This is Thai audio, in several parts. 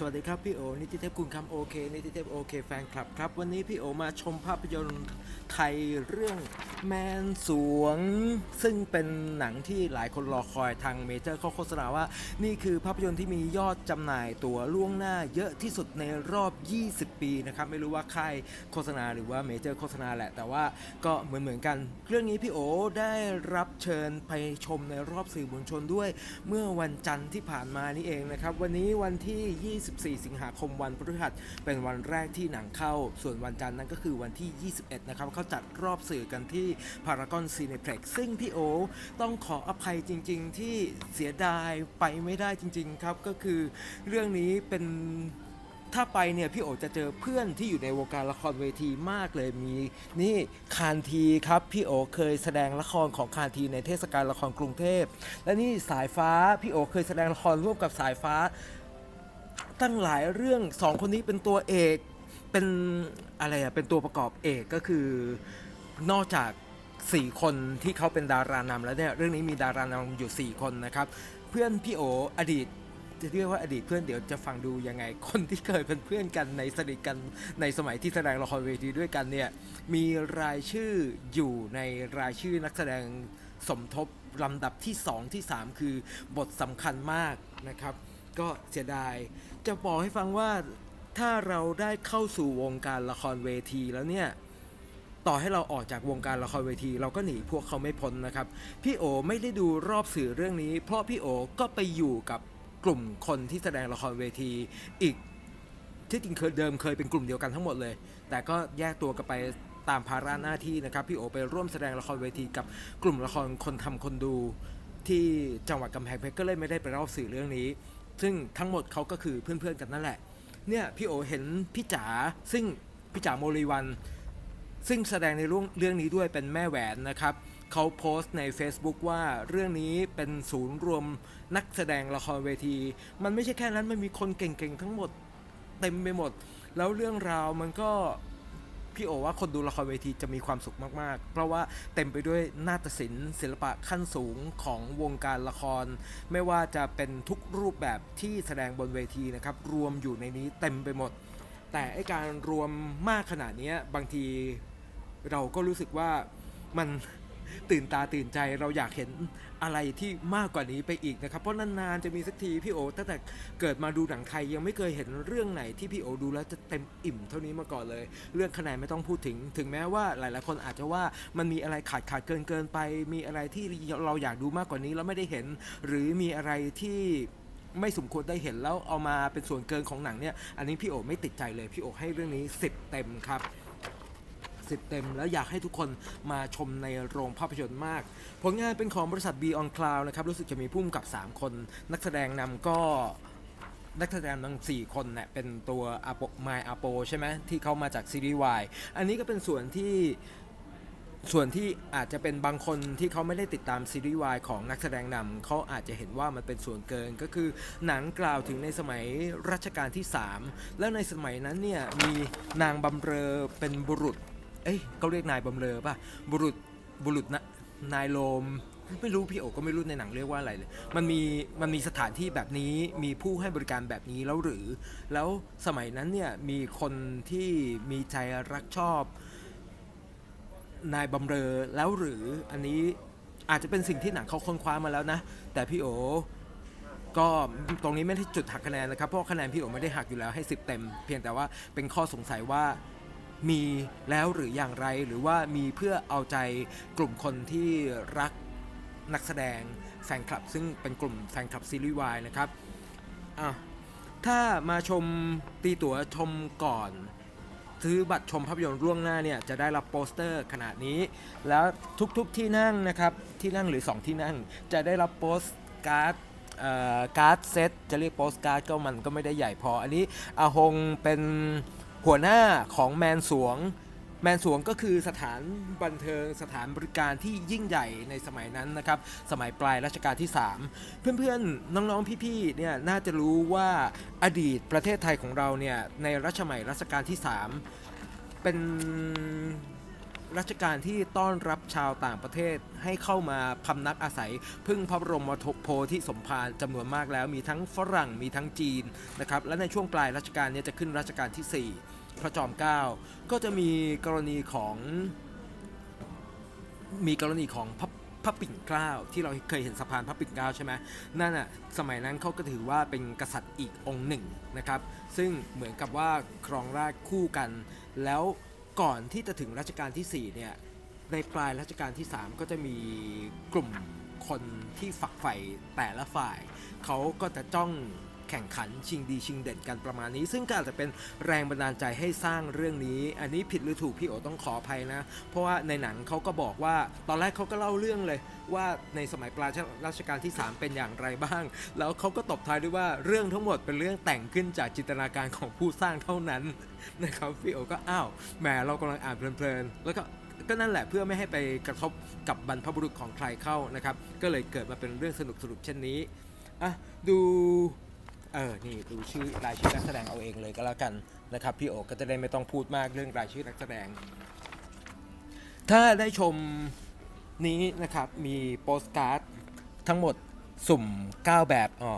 สวัสดีครับพี่โอ นิติเทพคุณคำโอเค นิติเทพโอเคแฟนคลับครับ วันนี้พี่โอมาชมภาพยนตร์ไทยเรื่อง แมนสวง ซึ่งเป็นหนังที่หลายคนรอคอยทางเมเจอร์เขาโฆษณาว่า นี่คือภาพยนตร์ที่มียอดจำหน่ายตั๋วล่วงหน้าเยอะที่สุดในรอบ 20 ปีนะครับ ไม่รู้ว่าค่ายโฆษณาหรือว่าเมเจอร์โฆษณาแหละ แต่ว่าก็เหมือนเหมือนๆกัน เรื่องนี้พี่โอได้รับเชิญไปชมในรอบสื่อมวลชนด้วย เมื่อวันจันทร์ที่ผ่านมานี่เองนะครับ วันนี้วันที่ 24 สิงหาคมวันพฤหัสเป็นวันแรกที่หนังเข้า ส่วนวันจันทร์นั้นก็คือวันที่ 21 นะครับเขาจัดรอบสื่อกันที่พารากอนซีเนเพล็กซึ่งพี่โอต้องขออภัยจริง ๆ ที่เสียดายไปไม่ได้จริง ๆ ครับ ก็คือเรื่องนี้เป็นถ้าไปเนี่ยพี่โอจะเจอเพื่อนที่อยู่ในวงการละครเวทีมากเลยมี นี่คานทีครับพี่โอเคยแสดงละครของคานทีในเทศกาลละครกรุงเทพ และนี่สายฟ้าพี่โอเคยแสดงละครร่วมกับสายฟ้า ตั้งหลายเรื่องสองคนนี้เป็นตัวเอกเป็นอะไรอะเป็นตัวประกอบเอกก็คือ นอกจาก 4 คนที่เขาเป็นดารานำแล้วเนี่ยเรื่องนี้มีดารานำอยู่ 4 คนนะครับ เพื่อนพี่โออดีตจะเรียกว่าอดีตเพื่อนเดี๋ยวจะฟังดูยังไง คนที่เคยเป็นเพื่อนกันในสนิทกันในสมัยที่แสดงละครเวทีด้วยกันเนี่ยมีรายชื่ออยู่ในรายชื่อนักแสดงสมทบลำดับที่ 2 ที่ 3 คือบทสำคัญมากนะครับ ก็เสียดาย จะบอกให้ฟังว่าถ้าเราได้เข้าสู่วงการละครเวทีแล้วเนี่ย ต่อให้เราออกจากวงการละครเวที เราก็หนีพวกเขาไม่พ้นนะครับ พี่โอไม่ได้ดูรอบสื่อเรื่องนี้ เพราะพี่โอก็ไปอยู่กับกลุ่มคนที่แสดงละครเวทีอีกที่จริงเคยเดิมเคยเป็นกลุ่มเดียวกันทั้งหมดเลย แต่ก็แยกตัวกันไปตามภาระหน้าที่นะครับ พี่โอไปร่วมแสดงละครเวทีกับกลุ่มละครคนทำคนดู ที่จังหวัดกำแพงเพชรก็เลยไม่ได้ไปรอบสื่อเรื่องนี้ ซึ่งทั้งหมดเขาก็คือเพื่อนๆกันนั่นแหละ เนี่ยพี่โอเห็นพี่จ๋าซึ่งพี่จ๋าโมลีวัน ซึ่งแสดงในเรื่องเรื่องนี้ด้วยเป็นแม่แหวนนะครับเขาโพสต์ใน Facebook ว่าเรื่องนี้เป็นศูนย์รวมนักแสดงละครเวที มันไม่ใช่แค่นั้นมันมีคนเก่งๆทั้งหมดเต็มไปหมด แล้วเรื่องราวมันก็พี่โอว่าคนดูละครเวทีจะมีความสุขมากๆ เพราะว่าเต็มไปด้วยนาฏศิลป์ศิลปะขั้นสูงของวงการละคร ไม่ว่าจะเป็นทุกรูปแบบที่แสดงบนเวทีนะครับ รวมอยู่ในนี้เต็มไปหมด แต่ไอการรวมมากขนาดนี้บางที เราก็รู้สึกว่ามันตื่นตาตื่นใจเราอยากเห็นอะไรที่มากกว่านี้ไปอีกนะครับ เพราะนานๆจะมีสักทีพี่โอตั้งแต่เกิดมาดูหนังไทยยังไม่เคยเห็นเรื่องไหนที่พี่โอดูแล้วจะเต็มอิ่มเท่านี้มาก่อนเลย เรื่องคะแนนไม่ต้องพูดถึง ถึงแม้ว่าหลายๆคนอาจจะว่ามันมีอะไรขาดขาดเกินเกินไป มีอะไรที่เราอยากดูมากกว่านี้แล้วไม่ได้เห็น หรือมีอะไรที่ไม่สมควรได้เห็นแล้วเอามาเป็นส่วนเกินของหนังเนี่ย อันนี้พี่โอไม่ติดใจเลยพี่โอให้เรื่องนี้10เต็มครับ 10 เต็ม แล้วอยากให้ทุกคนมาชมในโรงภาพยนตร์มาก ผลงานเป็นของบริษัท Be on Cloud นะครับ รู้สึกจะมีพุ่มกับ 3 คน นักแสดงนำก็นักแสดงทั้ง4 คนเนี่ยเป็นตัวอาโปมายอาโปใช่ไหมที่เขามาจากซีรีส์วายอันนี้ก็เป็นส่วนที่ส่วนที่อาจจะเป็นบางคนที่เขาไม่ได้ติดตามซีรีส์วายของนักแสดงนำเขาอาจจะเห็นว่ามันเป็นส่วนเกินก็คือหนังกล่าวถึงในสมัยรัชกาลที่ 3 แล้วในสมัยนั้นเนี่ยมีนางบำเรอเป็นบุรุษ เอ้ยเขาเรียกนายบำเรอป่ะ บุรุษ บุรุษนะนายโลม ไม่รู้พี่โอก็ไม่รู้ในหนังเรียกว่าอะไรเลย มันมี มันมีสถานที่แบบนี้ มีผู้ให้บริการแบบนี้แล้วหรือ แล้วสมัยนั้นเนี่ย มีคนที่มีใจรักชอบ นายบำเรอแล้วหรือ อันนี้อาจจะเป็นสิ่งที่หนังเขาค้นคว้ามาแล้วนะ แต่พี่โอก็ตรงนี้ไม่ได้จุดหักคะแนนนะครับ เพราะคะแนนพี่โอไม่ได้หักอยู่แล้วให้ 10 เต็ม เพียงแต่ว่าเป็นข้อสงสัยว่า มีแล้วหรืออย่างไรหรือว่ามีเพื่อเอาใจกลุ่มคนที่รักนักแสดงแฟนคลับ ซึ่งเป็นกลุ่มแฟนคลับซีรีส์วายนะครับอะถ้ามาชมตีตั๋วชมก่อน ซื้อบัตรชมภาพยนตร์ล่วงหน้าเนี่ยจะได้รับโปสเตอร์ขนาดนี้ แล้วทุกๆที่นั่งนะครับที่นั่งหรือ 2 ที่นั่ง จะได้รับโปสการ์ดเอ่อการ์ดเซตจะเรียกโปสการ์ดก็มันก็ไม่ได้ใหญ่พอ อันนี้อาหงเป็น หัวหน้าของแมนสวง แมนสวงก็คือสถานบันเทิงสถานบริการที่ยิ่งใหญ่ในสมัยนั้นนะครับ สมัยปลายรัชกาลที่ 3 เพื่อนๆ น้องๆ พี่ๆ เนี่ยน่าจะรู้ว่าอดีตประเทศไทยของเราเนี่ยในรัชสมัยรัชกาลที่ 3 เป็น รัชกาลที่ต้อนรับชาวต่างประเทศให้เข้ามาพำนักอาศัย พึ่งพระบรมโพธิสมภารจำนวนมากแล้วมีทั้งฝรั่งมีทั้งจีนนะครับและในช่วงปลายรัชกาลเนี้จะขึ้นรัชกาลที่ 4 พระจอมเกล้าก็จะมีกรณีของมีกรณีของพระพระปิ่นเกล้าที่เราเคยเห็นสะพานพระปิ่นเกล้าใช่ไหมนั่นอะสมัยนั้นเขาก็ถือว่าเป็นกษัตริย์อีกองค์หนึ่งนะครับ ซึ่งเหมือนกับว่าครองราชคู่กันแล้ว ก่อนที่จะถึงรัชกาลที่ 4 เนี่ย ในปลายรัชกาลที่ 3 ก็จะมีกลุ่มคนที่ฝักใฝ่แต่ละฝ่าย เขาก็จะจ้อง แข่งขันชิงดีชิงเด่นกันประมาณนี้ ซึ่งก็อาจจะเป็นแรงบันดาลใจให้สร้างเรื่องนี้ อันนี้ผิดหรือถูกพี่โอต้องขออภัยนะ เพราะว่าในหนังเขาก็บอกว่า ตอนแรกเขาก็เล่าเรื่องเลย ว่าในสมัยปลายรัชกาลที่ 3 เป็นอย่างไรบ้าง แล้วเขาก็ตบท้ายด้วยว่าเรื่องทั้งหมดเป็นเรื่องแต่งขึ้นจากจินตนาการของผู้สร้างเท่านั้นนะครับพี่โอก็อ้าวแหมเรากำลังอ่านเพลินๆแล้วก็ก็นั่นแหละเพื่อไม่ให้ไปกระทบกับบรรพบุรุษของใครเข้านะครับ ก็เลยเกิดมาเป็นเรื่องสนุกสนุกเช่นนี้อะดู เออ นี่ดูชื่อรายชื่อนักแสดงเอาเองเลยก็แล้วกันนะครับ พี่โอก็จะได้ไม่ต้องพูดมากเรื่องรายชื่อนักแสดง ถ้าได้ชมนี้นะครับมีโปสการ์ดทั้งหมดสุ่ม 9 แบบอ๋อ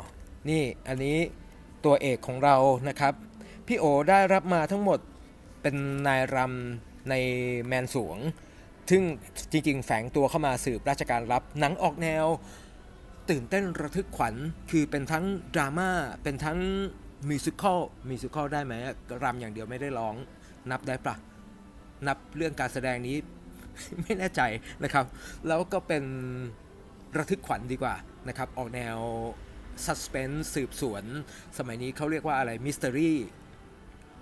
นี่อันนี้ตัวเอกของเรานะครับ พี่โอได้รับมาทั้งหมดเป็นนายรำในแมนสวง ซึ่งจริงๆ แฝงตัวเข้ามาสืบราชการรับหนังออกแนว ตื่นเต้นระทึกขวัญ คือเป็นทั้งดราม่าเป็นทั้งมิวสิควลมิวสิควลได้ไหมรำอย่างเดียวไม่ได้ร้อง นับได้ปะนับเรื่องการแสดงนี้ ไม่แน่ใจนะครับ แล้วก็เป็นระทึกขวัญดีกว่านะครับ ออกแนว suspense สืบสวน สมัยนี้เขาเรียกว่าอะไรมิส t ต r รี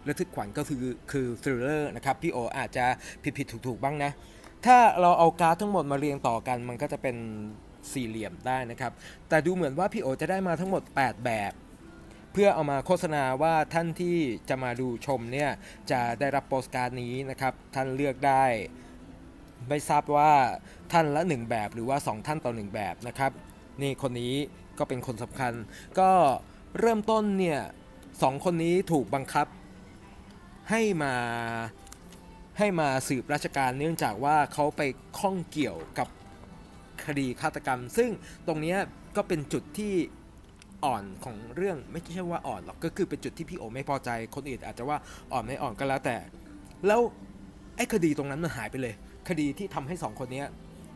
ระทึกขวัญก็คือคือ thriller นะครับ พี่โออาจจะผิดผิดถูกถูกๆบ้างนะ ถ้าเราเอาการ์ดทั้งหมดมาเรียงต่อกัน มันก็จะเป็น สี่เหลี่ยมได้นะครับ แต่ดูเหมือนว่าพี่โอจะได้มาทั้งหมด 8 แบบ เพื่อเอามาโฆษณาว่าท่านที่จะมาดูชมเนี่ยจะได้รับโปสการ์ดนี้นะครับ ท่านเลือกได้ ไม่ทราบว่าท่านละ 1 แบบหรือว่า 2 ท่านต่อ 1 แบบนะครับ นี่คนนี้ก็เป็นคนสำคัญ ก็เริ่มต้นเนี่ยสองคนนี้ถูกบังคับให้มาให้มาสืบราชการเนื่องจากว่าเขาไปข้องเกี่ยวกับ คดีฆาตกรรม ซึ่งตรงนี้ก็เป็นจุดที่อ่อนของเรื่องไม่ใช่ว่าอ่อนหรอกก็คือเป็นจุดที่พี่โอไม่พอใจคนอื่นอาจจะว่าอ่อนไม่อ่อนก็แล้วแต่ แล้วไอ้คดีตรงนั้นมันหายไปเลย คดีที่ทำให้สองคนนี้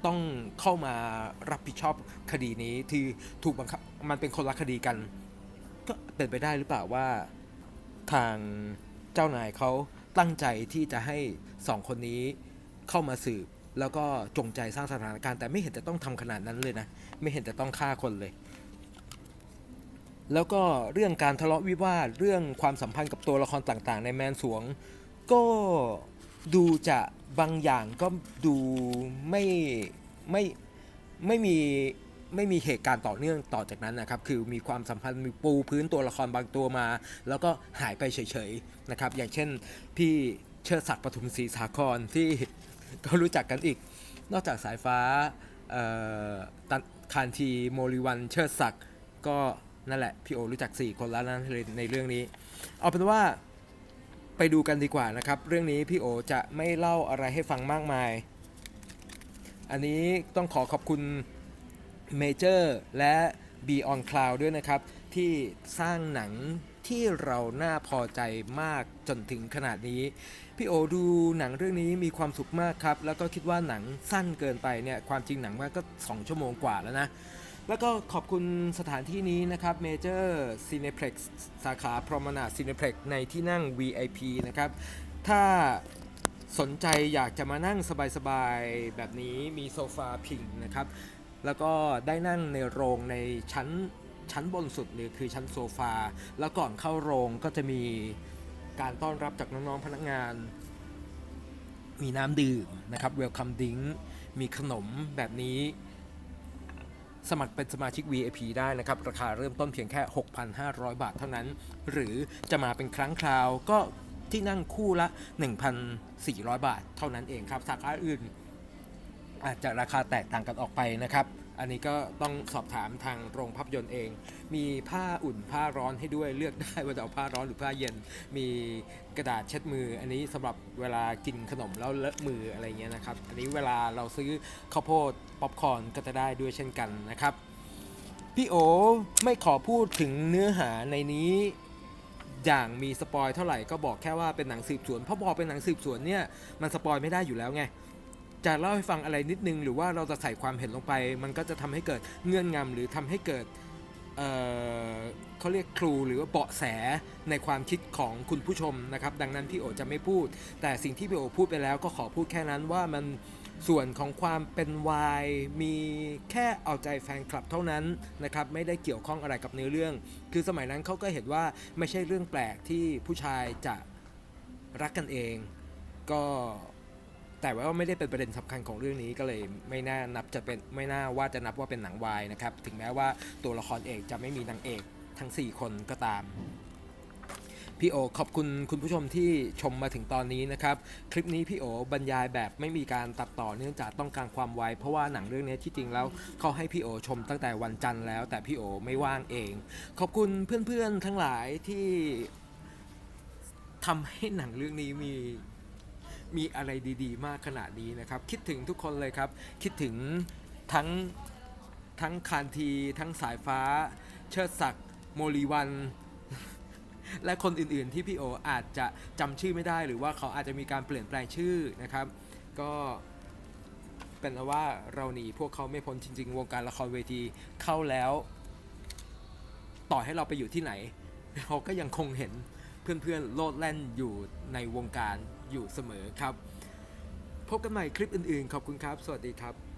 ต้องเข้ามารับผิดชอบคดีนี้ที่ถูกบังคับมันเป็นคนละคดีกัน ก็เป็นไปได้หรือเปล่าว่าทางเจ้านายเขาตั้งใจที่จะให้สองคนนี้เข้ามาสืบ แล้วก็จงใจสร้างสถานการณ์แต่ไม่เห็นจะต้องทำขนาดนั้นเลยนะ ไม่เห็นจะต้องฆ่าคนเลย แล้วก็เรื่องการทะเลาะวิวาทเรื่องความสัมพันธ์กับตัวละครต่างๆ ในแมนสวง ก็ดูจะบางอย่างก็ดูไม่ไม่ไม่มีไม่มีเหตุการณ์ต่อเนื่องต่อจากนั้นนะครับ คือมีความสัมพันธ์มีปูพื้นตัวละครบางตัวมา แล้วก็หายไปเฉยๆนะครับ อย่างเช่นพี่เชิดศักดิ์ปทุมศรีสาครที่ ก็รู้จักกันอีก นอกจากสายฟ้าตันคานทีโมริวันเชิดศักดิ์ก็นั่นแหละ พี่โอรู้จัก 4 คนแล้วนะในเรื่องนี้ เอาเป็นว่าไปดูกันดีกว่านะครับ เรื่องนี้พี่โอจะไม่เล่าอะไรให้ฟังมากมาย อันนี้ต้องขอขอบคุณเมเจอร์และ Beyond Cloud ด้วยนะครับ ที่สร้างหนัง ที่เราน่าพอใจมากจนถึงขนาดนี้ พี่โอดูหนังเรื่องนี้มีความสุขมากครับ แล้วก็คิดว่าหนังสั้นเกินไปเนี่ยความจริงหนังมันก็ 2 ชั่วโมงกว่าแล้วนะ แล้วก็ขอบคุณสถานที่นี้นะครับ Major Cineplex สาขา Promenade Cineplex ในที่นั่ง VIP นะครับ ถ้าสนใจอยากจะมานั่งสบายๆ แบบนี้มีโซฟาพิงนะครับ แล้วก็ได้นั่งในโรงในชั้น ชั้นบนสุดเลยคือชั้นโซฟา แล้วก่อนเข้าโรงก็จะมีการต้อนรับจากน้องๆพนักงาน มีน้ำดื่มนะครับ Welcome Drink มีขนมแบบนี้ สมัครเป็นสมาชิก VIP ได้นะครับ ราคาเริ่มต้นเพียงแค่ 6,500 บาทเท่านั้น หรือจะมาเป็นครั้งคราวก็ที่นั่งคู่ละ 1,400 บาทเท่านั้นเองครับ สาขาอื่นอาจจะราคาแตกต่างกันออกไปนะครับ อันนี้ก็ต้องสอบถามทางโรงภาพยนตร์เอง มีผ้าอุ่นผ้าร้อนให้ด้วยเลือกได้ว่าจะเอาผ้าร้อนหรือผ้าเย็น มีกระดาษเช็ดมือ อันนี้สำหรับเวลากินขนมแล้วเลอะมืออะไรเงี้ยนะครับ อันนี้เวลาเราซื้อข้าวโพดป๊อปคอร์นก็จะได้ด้วยเช่นกันนะครับพี่โอไม่ขอพูดถึงเนื้อหาในนี้อย่างมีสปอยเท่าไหร่ก็บอกแค่ว่าเป็นหนังสืบสวนเพราะบอกเป็นหนังสืบสวนเนี่ยมันสปอยไม่ได้อยู่แล้วไง จะเล่าให้ฟังอะไรนิดนึง หรือว่าเราจะใส่ความเห็นลงไป มันก็จะทำให้เกิดเงื่อนงำหรือทำให้เกิดเเขาเรียกครูหรือว่าเบาะแสในความคิดของคุณผู้ชมนะครับ ดังนั้นพี่โอจะไม่พูด แต่สิ่งที่พี่โอพูดไปแล้วก็ขอพูดแค่นั้นว่ามันส่วนของความเป็นวายมีแค่เอาใจแฟนคลับเท่านั้นนะครับไม่ได้เกี่ยวข้องอะไรกับเนื้อเรื่อง คือสมัยนั้นเขาก็เห็นว่าไม่ใช่เรื่องแปลกที่ผู้ชายจะรักกันเอง ก็ แต่ว่าไม่ได้เป็นประเด็นสำคัญของเรื่องนี้ก็เลยไม่น่านับจะเป็นไม่น่าว่าจะนับว่าเป็นหนังวายนะครับ ถึงแม้ว่าตัวละครเอกจะไม่มีนางเอกทั้ง 4 คนก็ตามพี่โอขอบคุณคุณผู้ชมที่ชมมาถึงตอนนี้นะครับ คลิปนี้พี่โอบรรยายแบบไม่มีการตัดต่อเนื่องจากต้องการความไวเพราะว่าหนังเรื่องนี้ที่จริงแล้วเขาให้พี่โอชมตั้งแต่วันจันทร์แล้ว แต่พี่โอไม่ว่างเอง ขอบคุณเพื่อนๆทั้งหลายที่ทำให้หนังเรื่องนี้มี มีอะไรดีๆ มากขนาดนี้นะครับ คิดถึงทุกคนเลยครับ คิดถึงทั้งทั้งคานที ทั้งสายฟ้า เชิดศักดิ์โมลีวัน และคนอื่นๆที่พี่โออาจจะจำชื่อไม่ได้ หรือว่าเขาอาจจะมีการเปลี่ยนแปลงชื่อนะครับ ก็เป็นว่าเราหนีพวกเขาไม่พ้นจริง ๆ วงการละครเวทีเข้าแล้ว ต่อให้เราไปอยู่ที่ไหน เราก็ยังคงเห็นเพื่อนๆโลดแล่นอยู่ในวงการ อยู่เสมอครับ พบกันใหม่คลิปอื่นๆ ขอบคุณครับ สวัสดีครับ